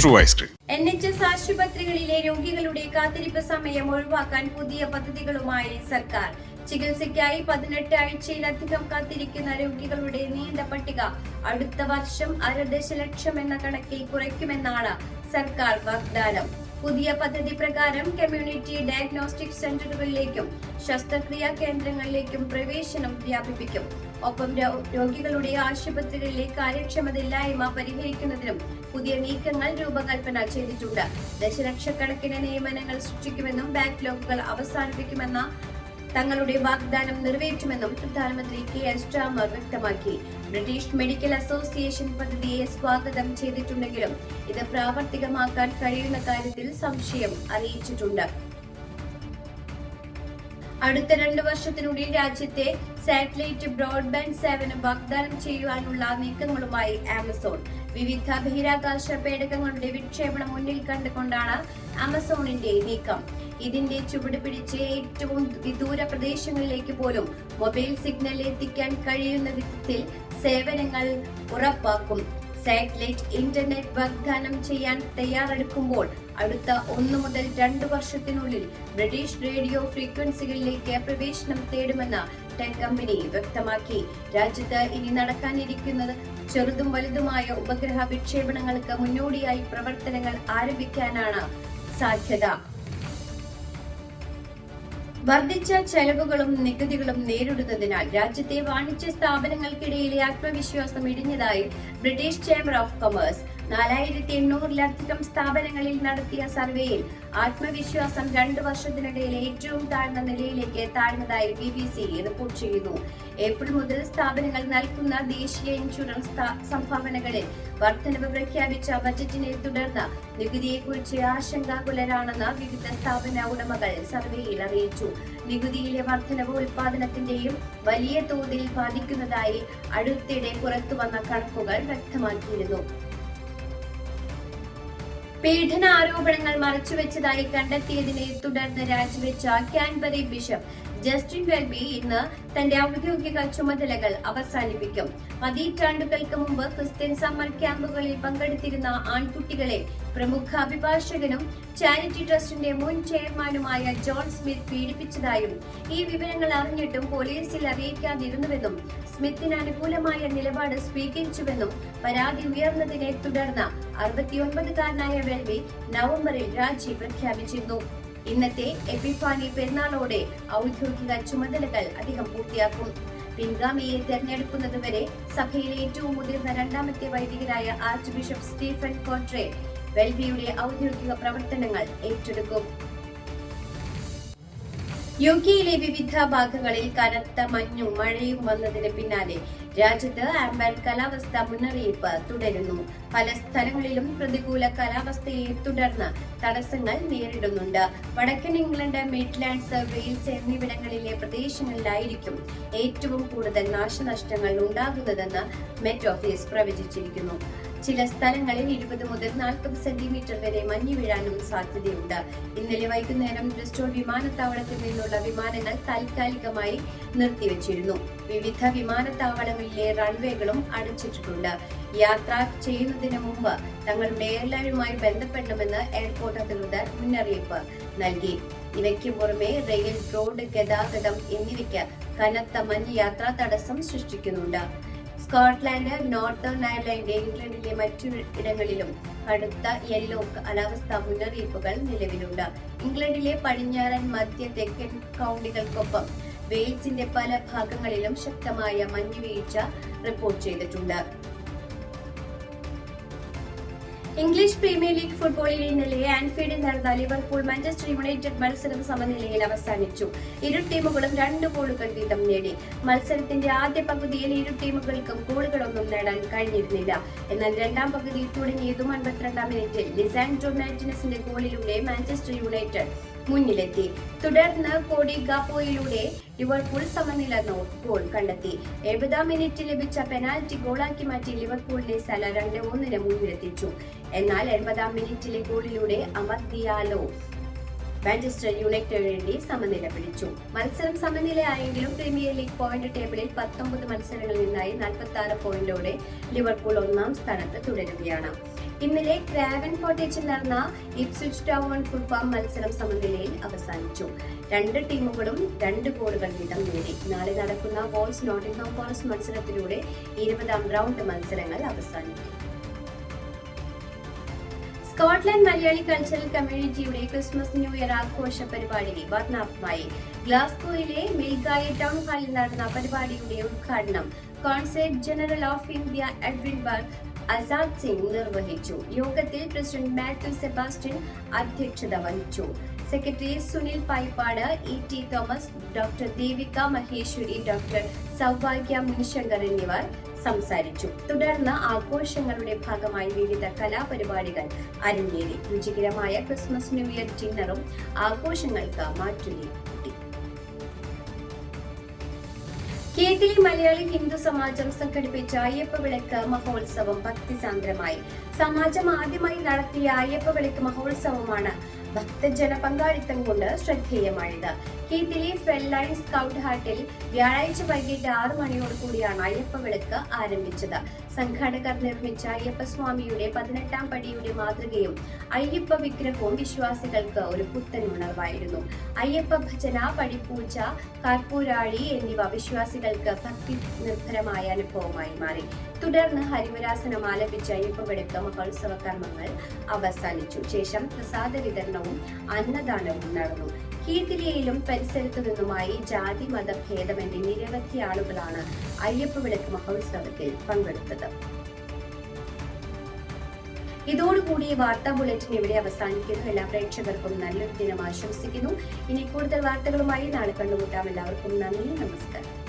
True ice cream ആശുപത്രികളിലെ രോഗികളുടെ കാത്തിരിപ്പ് സമയം ഒഴിവാക്കാൻ പുതിയ പദ്ധതികളുമായി സർക്കാർ. ചികിത്സയ്ക്കായി പതിനെട്ട് ആഴ്ചയിലധികം കാത്തിരിക്കുന്ന രോഗികളുടെ നീണ്ട പട്ടിക അടുത്ത വർഷം അര ദശലക്ഷം എന്ന കണക്കിൽ കുറയ്ക്കുമെന്നാണ് സർക്കാർ വാഗ്ദാനം. പുതിയ പദ്ധതി പ്രകാരം കമ്മ്യൂണിറ്റി ഡയഗ്നോസ്റ്റിക് സെന്ററുകളിലേക്കും ശസ്ത്രക്രിയാ കേന്ദ്രങ്ങളിലേക്കും പ്രവേശനം വ്യാപിപ്പിക്കും. ഒപ്പം രോഗികളുടെ ആശുപത്രികളിലെ കാര്യക്ഷമതയില്ലായ്മ പരിഹരിക്കുന്നതിനും പുതിയ നീക്കങ്ങൾ രൂപകൽപ്പന ചെയ്തിട്ടുണ്ട്. ദശലക്ഷക്കണക്കിന് നിയമനങ്ങൾ സൃഷ്ടിക്കുമെന്നും ബാക്ക്ലോഗുകൾ അവസാനിപ്പിക്കുമെന്ന തങ്ങളുടെ വാഗ്ദാനം നിറവേറ്റുമെന്നും പ്രധാനമന്ത്രി കെ എസ് സ്റ്റാമർ വ്യക്തമാക്കി. ബ്രിട്ടീഷ് മെഡിക്കൽ അസോസിയേഷൻ പദ്ധതിയെ സ്വാഗതം ചെയ്തിട്ടുണ്ടെങ്കിലും ഇത് പ്രാവർത്തികമാക്കാൻ കഴിയുന്ന കാര്യത്തിൽ സംശയം അറിയിച്ചിട്ടുണ്ട്. അടുത്ത രണ്ട് വർഷത്തിനുള്ളിൽ രാജ്യത്തെ സാറ്റലൈറ്റ് ബ്രോഡ്ബാൻഡ് സേവനം വാഗ്ദാനം ചെയ്യുവാനുള്ള നീക്കങ്ങളുമായി ആമസോൺ. വിവിധ ബഹിരാകാശ പേടകങ്ങളുടെ വിക്ഷേപണം മുന്നിൽ കണ്ടുകൊണ്ടാണ് ആമസോണിന്റെ നീക്കം. ഇതിന്റെ ചുവട് പിടിച്ച് ഏറ്റവും വിദൂര പ്രദേശങ്ങളിലേക്ക് പോലും മൊബൈൽ സിഗ്നൽ എത്തിക്കാൻ കഴിയുന്ന വിധത്തിൽ സേവനങ്ങൾ ഉറപ്പാക്കും. സാറ്റലൈറ്റ് ഇന്റർനെറ്റ് വാഗ്ദാനം ചെയ്യാൻ തയ്യാറെടുക്കുമ്പോൾ അടുത്ത ഒന്ന് മുതൽ രണ്ട് വർഷത്തിനുള്ളിൽ ബ്രിട്ടീഷ് റേഡിയോ ഫ്രീക്വൻസികളിലേക്ക് പ്രവേശനം തേടുമെന്ന് ടെക് കമ്പനി വ്യക്തമാക്കി. രാജ്യത്ത് ഇനി നടക്കാനിരിക്കുന്നത് ചെറുതും വലുതുമായ ഉപഗ്രഹ വിക്ഷേപണങ്ങൾക്ക് മുന്നോടിയായി പ്രവർത്തനങ്ങൾ ആരംഭിക്കാനാണ് സാധ്യത. വർദ്ധിച്ച ചെലവുകളും നികുതികളും നേരിടുന്നതിനാൽ രാജ്യത്തെ വാണിജ്യ സ്ഥാപനങ്ങൾക്കിടയിലെ ആത്മവിശ്വാസം ഇടിഞ്ഞതായി ബ്രിട്ടീഷ് ചേംബർ ഓഫ് കൊമേഴ്സ് നാലായിരത്തി എണ്ണൂറിലധികം സ്ഥാപനങ്ങളിൽ നടത്തിയ സർവേയിൽ ആത്മവിശ്വാസം രണ്ട് വർഷത്തിനിടയിൽ ഏറ്റവും താഴ്ന്ന നിലയിലേക്ക് താഴ്ന്നതായി ബി ബി സി റിപ്പോർട്ട് ചെയ്യുന്നു. ഏപ്രിൽ മുതൽ സ്ഥാപനങ്ങൾ നൽകുന്ന ദേശീയ ഇൻഷുറൻസ് സംഭാവനകളിൽ വർധനവ് പ്രഖ്യാപിച്ച ബജറ്റിനെ തുടർന്ന് നികുതിയെക്കുറിച്ച് ആശങ്കാകുലരാണെന്ന് വിവിധ സ്ഥാപന ഉടമകൾ സർവേയിൽ അറിയിച്ചു. നികുതിയിലെ വർധനവ് ഉൽപാദനത്തിന്റെയും വലിയ തോതിൽ ബാധിക്കുന്നതായി അടുത്തിടെ പുറത്തുവന്ന കണക്കുകൾ വ്യക്തമാക്കിയിരുന്നു. പീഡന ആരോപണങ്ങൾ മറച്ചുവെച്ചതായി കണ്ടെത്തിയതിനെ തുടർന്ന് രാജിവെച്ച കാൻബറി ബിഷപ്പ് ജസ്റ്റിൻ വെൽബി ഇന്ന് തന്റെ ഔദ്യോഗിക ചുമതലകൾ അവസാനിപ്പിക്കും. പതിറ്റാണ്ടുകൾക്ക് മുമ്പ് ക്രിസ്ത്യൻ സമ്മർ ക്യാമ്പുകളിൽ പങ്കെടുത്തിരുന്ന ആൺകുട്ടികളെ പ്രമുഖ അഭിഭാഷകനും ചാരിറ്റി ട്രസ്റ്റിന്റെ മുൻ ചെയർമാനുമായ ജോൺ സ്മിത്ത് പീഡിപ്പിച്ചതായും ഈ വിവരങ്ങൾ അറിഞ്ഞിട്ടും പോലീസിൽ അറിയിക്കാതിരുന്നുവെന്നും സ്മിത്തിന് അനുകൂലമായ നിലപാട് സ്വീകരിച്ചുവെന്നും പരാതി ഉയർന്നതിനെ തുടർന്ന് അറുപത്തിയൊൻപതുകാരനായ വെൽവി നവംബറിൽ രാജി പ്രഖ്യാപിച്ചിരുന്നു. ഇന്നത്തെ എപ്പിഫാനി പെരുന്നാളോടെ ഔദ്യോഗിക ചുമതലകൾ അദ്ദേഹം പൂർത്തിയാക്കും. പിൻഗാമിയെ തെരഞ്ഞെടുക്കുന്നതുവരെ സഭയിലെ ഏറ്റവും മുതിർന്ന രണ്ടാമത്തെ വൈദികരായ ആർച്ച് ബിഷപ്പ് സ്റ്റീഫൻ കോട്രെ വെൽബിയുടെ ഔദ്യോഗിക പ്രവർത്തനങ്ങൾ ഏറ്റെടുക്കും. യു കെയിലെ വിവിധ ഭാഗങ്ങളിൽ കനത്ത മഞ്ഞും മഴയും വന്നതിന് പിന്നാലെ രാജ്യത്ത് ആംബർ കാലാവസ്ഥ മുന്നറിയിപ്പ് തുടരുന്നു. പല സ്ഥലങ്ങളിലും പ്രതികൂല കാലാവസ്ഥയെ തുടർന്ന് തടസ്സങ്ങൾ നേരിടുന്നുണ്ട്. വടക്കൻ ഇംഗ്ലണ്ട് മിഡ്ലാൻഡ്സ് വെയിൽസ് എന്നിവിടങ്ങളിലെ പ്രദേശങ്ങളിലായിരിക്കും ഏറ്റവും കൂടുതൽ നാശനഷ്ടങ്ങൾ ഉണ്ടാകുന്നതെന്ന് മെറ്റ് ഓഫീസ് പ്രവചിച്ചിരിക്കുന്നു. ചില സ്ഥലങ്ങളിൽ ഇരുപത് മുതൽ നാൽപ്പത് സെന്റിമീറ്റർ വരെ മഞ്ഞ് വീഴാനും സാധ്യതയുണ്ട്. ഇന്നലെ വൈകുന്നേരം ബ്രിസ്റ്റോൾ വിമാനത്താവളത്തിൽ നിന്നുള്ള വിമാനങ്ങൾ താൽക്കാലികമായി നിർത്തിവച്ചിരുന്നു. വിവിധ വിമാനത്താവളങ്ങളിലെ റൺവേകളും അടച്ചിട്ടിട്ടുണ്ട്. യാത്ര ചെയ്യുന്നതിന് മുമ്പ് തങ്ങളുടെ എയർലൈനുമായി ബന്ധപ്പെടണമെന്ന് എയർപോർട്ട് അധികൃതർ മുന്നറിയിപ്പ് നൽകി. ഇവയ്ക്ക് പുറമെ റെയിൽ റോഡ് ഗതാഗതം എന്നിവയ്ക്ക് കനത്ത മഞ്ഞ് യാത്രാ തടസ്സം സൃഷ്ടിക്കുന്നുണ്ട്. സ്കോട്ട്ലാൻഡ് നോർത്തേൺ അയർലൻഡ് ഇംഗ്ലണ്ടിലെ മറ്റു ഇടങ്ങളിലും കടുത്ത യെല്ലോ കാലാവസ്ഥാ മുന്നറിയിപ്പുകൾ നിലവിലുണ്ട്. ഇംഗ്ലണ്ടിലെ പടിഞ്ഞാറൻ മധ്യ തെക്കൻ കൗണ്ടികൾക്കൊപ്പം വെയിൽസിന്റെ പല ഭാഗങ്ങളിലും ശക്തമായ മഞ്ഞുവീഴ്ച റിപ്പോർട്ട് ചെയ്തിട്ടുണ്ട്. ഇംഗ്ലീഷ് പ്രീമിയർ ലീഗ് ഫുട്ബോളിൽ ഇന്നലെ ആൻഫീൽഡിൽ നടന്ന ലിവർപൂൾ മാഞ്ചസ്റ്റർ യുണൈറ്റഡ് മത്സരം സമനിലയിൽ അവസാനിച്ചു. ഇരു ടീമുകളും രണ്ട് ഗോളുകൾ വീതം നേടി. മത്സരത്തിന്റെ ആദ്യ പകുതിയിൽ ഇരു ടീമുകൾക്കും ഗോളുകളൊന്നും നേടാൻ കഴിഞ്ഞിരുന്നില്ല. എന്നാൽ രണ്ടാം പകുതിയിൽ തുടങ്ങിയതും അൻപത്തിരണ്ടാം മിനിറ്റിൽ ലിസാൻഡ്രോ മാറ്റിനസിന്റെ ഗോളിലൂടെ മാഞ്ചസ്റ്റർ യുണൈറ്റഡ് മുന്നിലെത്തി. തുടർന്ന് കോടി ഗാപ്പോയിലൂടെ ലിവർപൂൾ സമനില ഗോൾ കണ്ടെത്തി. എഴുപതാം മിനിറ്റ് ലഭിച്ച പെനാൽറ്റി ഗോളാക്കി മാറ്റി ലിവർപൂളിനെ സല രണ്ട് ഒന്നിന് മുന്നിലെത്തിച്ചു. എന്നാൽ എൺപതാം മിനിറ്റിലെ ഗോളിലൂടെ അമർ ദിയാലോ മാഞ്ചസ്റ്റർ യുണൈറ്റഡ് വേണ്ടി സമനില പിടിച്ചു. മത്സരം സമനിലയായെങ്കിലും പ്രീമിയർ ലീഗ് പോയിന്റ് ടേബിളിൽ പത്തൊമ്പത് മത്സരങ്ങളിൽ നിന്നായി നാൽപ്പത്തി ആറ് പോയിന്റോടെ ലിവർപൂൾ ഒന്നാം സ്ഥാനത്ത് തുടരുകയാണ്. ഇന്നലെ ക്രാവൻ കോട്ടേജിൽ നടന്ന ഇപ്സ്വിച്ച് ടൗൺ ഫുട്ബോൾ മത്സരം സമനിലയിൽ അവസാനിച്ചു. രണ്ട് ടീമുകളും രണ്ട് ഗോളുകൾ വീതം നേടി. നാളെ നടക്കുന്ന വോൾസ് നോട്ടിംഗ്ഹാം ഫോറസ്റ്റ് മത്സരത്തിലൂടെ ഇരുപതാം റൗണ്ട് മത്സരങ്ങൾ അവസാനിക്കും. സ്കോട്ട്ലൻഡ് മലയാളി കൾച്ചറൽ കമ്മ്യൂണിറ്റിയുടെ ക്രിസ്മസ് ന്യൂ ഇയർ ആഘോഷ പരിപാടി വർണാഭമായി ഗ്ലാസ്കോയിലെ മിൽഗായ ടൗൺ ഹാളിൽ നടന്ന പരിപാടിയുടെ ഉദ്ഘാടനം consulate general of India Edwin Azad Singh നിർവഹിച്ചു. യോഗത്തിൽ പ്രസിഡന്റ് മാത്യു സെബാസ്റ്റ്യൻ അധ്യക്ഷത വഹിച്ചു. Secretary Sunil Paippad E T Thomas doctor Devika Maheshwari doctor Saubhagya Munishankar എന്നിവർ സംസാരിച്ചു. തുടർന്ന് ആഘോഷങ്ങളുടെ ഭാഗമായി വിവിധ കലാപരിപാടികൾ അരങ്ങേറി. രുചികരമായ ക്രിസ്മസ് ന്യൂ ഇയർ ഡിന്നറും ആഘോഷങ്ങൾക്ക് മാറ്റുലി കേരള മലയാളി ഹിന്ദു സമാജം സംഘടിപ്പിച്ച അയ്യപ്പ വിളക്ക് മഹോത്സവം ഭക്തിസാന്ദ്രമായി. സമാജം ആദ്യമായി നടത്തിയ അയ്യപ്പ വിളക്ക് മഹോത്സവമാണ് ഭക്തജന പങ്കാളിത്തം കൊണ്ട് ശ്രദ്ധേയമായത്. കീത്തിലെ ഫെല്ലൈൻ സ്കൗട്ട് ഹാട്ടിൽ വ്യാഴാഴ്ച വൈകിട്ട് ആറു മണിയോട് കൂടിയാണ് അയ്യപ്പ വിളക്ക് ആരംഭിച്ചത്. സംഘാടകർ നിർമ്മിച്ച അയ്യപ്പസ്വാമിയുടെ പതിനെട്ടാം പടിയുടെ മാതൃകയും അയ്യപ്പ വിഗ്രഹവും വിശ്വാസികൾക്ക് ഒരു പുത്തൻ ഉണർവായിരുന്നു. അയ്യപ്പ ഭജന പടിപ്പൂച്ച കാർപ്പൂരാഴി എന്നിവ വിശ്വാസികൾക്ക് ഭക്തി നിർഭരമായ അനുഭവമായി മാറി. തുടർന്ന് ഹരിവരാസനം ആലപിച്ച അയ്യപ്പ വിളക്ക് മഹോത്സവ കർമ്മങ്ങൾ അവസാനിച്ചു. ശേഷം പ്രസാദ വിതരണവും അന്നദാനവും നടന്നു കീർത്തിരിയയിലും പരിസരത്തു നിന്നുമായി ജാതി മത ഭേദമന്യേ നിരവധി ആളുകളാണ് അയ്യപ്പ വിളക്ക് മഹോത്സവത്തിൽ പങ്കെടുത്തത്. ഇതോടുകൂടി വാർത്താ ബുള്ളറ്റിൻ ഇവിടെ അവസാനിക്കുന്നു. എല്ലാ പ്രേക്ഷകർക്കും നല്ലൊരു ദിനം ആശംസിക്കുന്നു. ഇനി കൂടുതൽ വാർത്തകളുമായി നാളെ കണ്ടുമുട്ടാം. എല്ലാവർക്കും നന്ദി നമസ്കാരം.